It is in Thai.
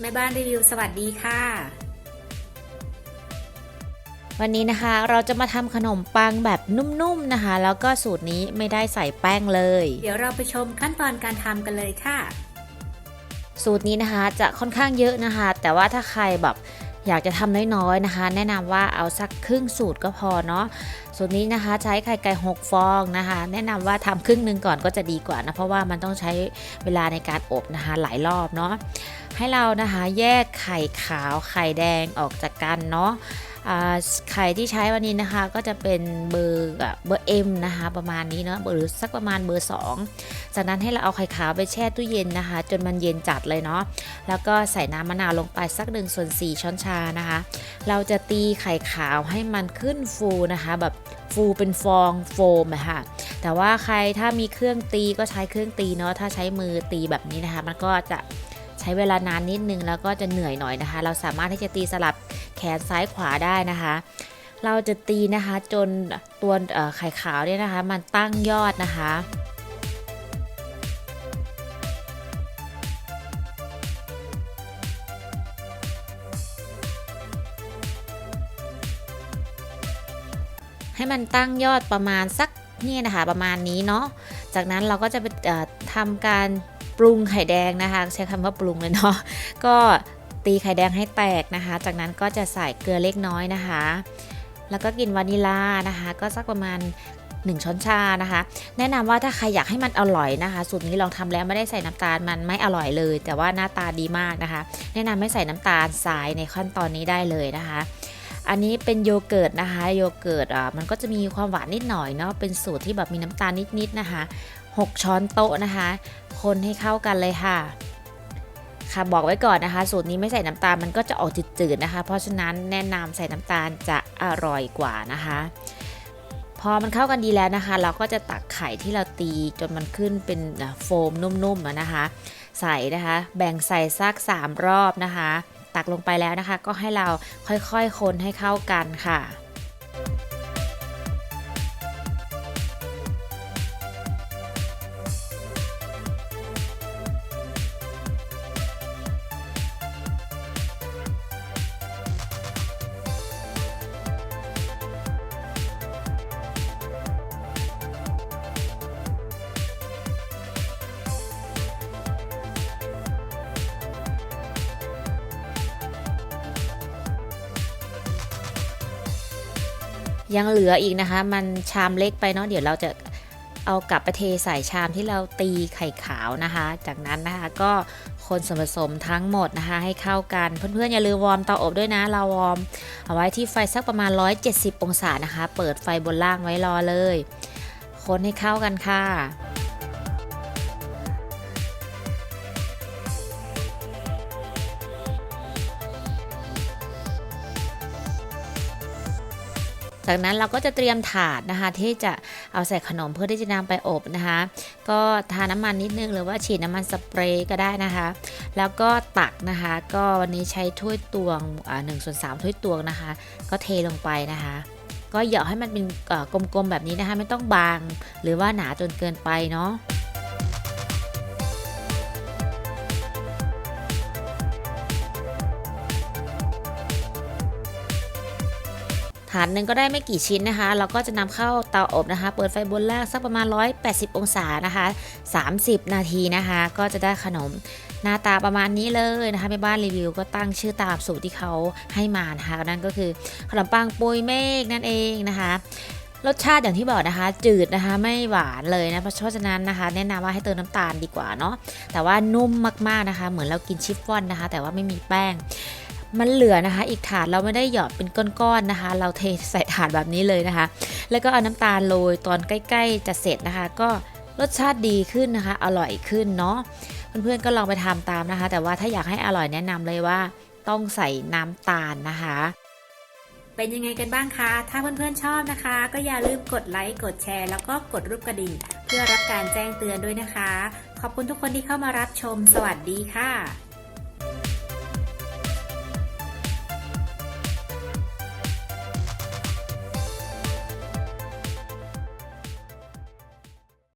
แม่บ้านรีวิวสวัสดีค่ะ วันนี้นะคะเราจะมาทำขนมปังแบบนุ่มๆนะคะ แล้วก็สูตรนี้ไม่ได้ใส่แป้งเลย เดี๋ยวเราไปชมขั้นตอนการทำกันเลยค่ะ สูตรนี้นะคะจะค่อนข้างเยอะนะคะ แต่ว่าถ้าใครแบบอยากจะทำน้อยๆนะคะ แนะนำว่าเอาสักครึ่งสูตรก็พอเนาะสูตรนี้นะคะใช้ไข่ไก่6ฟองนะคะ แนะนำว่าทำครึ่งหนึ่งก่อนก็จะดีกว่านะเพราะว่ามันต้องใช้เวลาในการอบนะคะหลายรอบเนาะ ให้เรานะคะแยกไข่ขาวไข่แดงออกจากกันเนาะไข่ที่ใช้วันนี้นะคะก็จะเป็นเบอร์เบอร์ M นะคะประมาณนี้เนาะหรือสักประมาณเบอร์ 2 จากนั้นให้เราเอาไข่ขาวไปแช่ตู้เย็นนะคะ จนมันเย็นจัดเลยเนาะแล้วก็ใส่น้ำมะนาวลงไปสัก1ส่วน4ช้อนชานะคะ เราจะตีไข่ขาวให้มันขึ้นฟูนะคะแบบฟูเป็นฟองโฟมอะค่ะแต่ว่าใครถ้ามีเครื่องตีก็ใช้เครื่องตีเนาะถ้าใช้มือตีแบบนี้นะคะ มันก็จะ ใช้เวลานานนิดนึงแล้วก็จะเหนื่อยหน่อยนะคะ เราสามารถที่จะตีสลับแขนซ้ายขวาได้นะคะ เราจะตีนะคะจนตัวไข่ขาวเนี่ยนะคะ มันตั้งยอดนะคะให้มันตั้งยอดประมาณสักนี่นะคะประมาณนี้เนาะ จากนั้นเราก็จะไปทำการ ปรุงไข่แดงนะคะ ใช้คำว่าปรุงเลยเนาะก็ตีไข่แดงให้แตกนะคะ จากนั้นก็จะใส่เกลือเล็กน้อยนะคะ แล้วก็กินวานิลานะคะ ก็สักประมาณ1ช้อนชานะคะ แนะนำว่าถ้าใครอยากให้มันอร่อยนะคะ สูตรนี้ลองทำแล้วไม่ได้ใส่น้ำตาลมันไม่อร่อยเลย แต่ว่าหน้าตาดีมากนะคะ แนะนำไม่ใส่น้ำตาลทรายในขั้นตอนนี้ได้เลยนะคะ อันนี้เป็นโยเกิร์ตนะคะ โยเกิร์ตอะมันก็จะมีความหวานนิดหน่อยเนาะเป็นสูตรที่แบบมีน้ำตาลนิดๆนะคะ 6 ช้อนโต๊ะนะคะ คนให้เข้ากันเลยค่ะ ค่ะบอกไว้ก่อนนะคะ สูตรนี้ไม่ใส่น้ำตาลมันก็จะออกจืดๆนะคะ เพราะฉะนั้นแนะนำใส่น้ำตาลจะอร่อยกว่านะคะ พอมันเข้ากันดีแล้วนะคะ เราก็จะตักไข่ที่เราตีจนมันขึ้นเป็นโฟมนุ่มๆนะคะ ใส่นะคะ แบ่งใส่สัก 3 รอบนะคะ ตักลงไปแล้วนะคะ ก็ให้เราค่อยๆคนให้เข้ากันค่ะ ยังเหลืออีกนะคะ มันชามเล็กไปเนาะเดี๋ยวเราจะเอากลับไปเทใส่ชามที่เราตีไข่ขาวนะคะ จากนั้นนะคะก็คนส่วนผสมทั้งหมดนะคะ ให้เข้ากัน เพื่อนๆอย่าลืมวอร์มเตาอบด้วยนะ เราวอร์มเอาไว้ที่ไฟสักประมาณ 170 องศานะคะ เปิดไฟบนล่างไว้รอเลย คนให้เข้ากันค่ะ จากนั้นเราก็จะเตรียมถาดนะคะ ที่จะเอาใส่ขนมเพื่อที่จะนำไปอบนะคะ ก็ทาน้ำมันนิดนึงหรือว่าฉีดน้ำมันสเปรย์ก็ได้นะคะ แล้วก็ตักนะคะ ก็วันนี้ใช้ถ้วยตวงหนึ่งส่วนสามถ้วยตวงนะคะ ก็เทลงไปนะคะก็เหยาะให้มันเป็นเอ่อกลมๆแบบนี้นะคะ ไม่ต้องบางหรือว่าหนาจนเกินไปเนาะ ฐานหนึ่งก็ได้ไม่กี่ชิ้นนะคะ เราก็จะนำเข้าเตาอบนะคะ เปิดไฟบนล่างสักประมาณ 180 องศานะคะ 30 นาทีนะคะ ก็จะได้ขนมหน้าตาประมาณนี้เลยนะคะแม่บ้านรีวิวก็ตั้งชื่อตามสูตรที่เขาให้มานะคะนั่นก็คือขนมปังปุยเมฆนั่นเองนะคะรสชาติอย่างที่บอกนะคะ จืดนะคะไม่หวานเลยนะเพราะฉะนั้นนะคะ แนะนำว่าให้เติมน้ำตาลดีกว่าเนาะแต่ว่านุ่มมากๆนะคะ เหมือนเรากินชิฟฟ่อนนะคะ แต่ว่าไม่มีแป้ง มันเหลือนะคะ อีกถาดเราไม่ได้หยอดเป็นก้อนๆนะคะ เราเทใส่ถาดแบบนี้เลยนะคะ แล้วก็เอาน้ำตาลโรยตอนใกล้ ๆ จะเสร็จนะคะ ก็รสชาติดีขึ้นนะคะ อร่อยขึ้นเนาะเพื่อนๆก็ลองไปทำตามนะคะ แต่ว่าถ้าอยากให้อร่อยแนะนำเลยว่าต้องใส่น้ำตาลนะคะ เป็นยังไงกันบ้างคะ ถ้าเพื่อนๆชอบนะคะ ก็อย่าลืมกดไลค์กดแชร์ แล้วก็กดรูปกระดิ่ง เพื่อรับการแจ้งเตือนด้วยนะคะ ขอบคุณทุกคนที่เข้ามารับชม สวัสดีค่ะ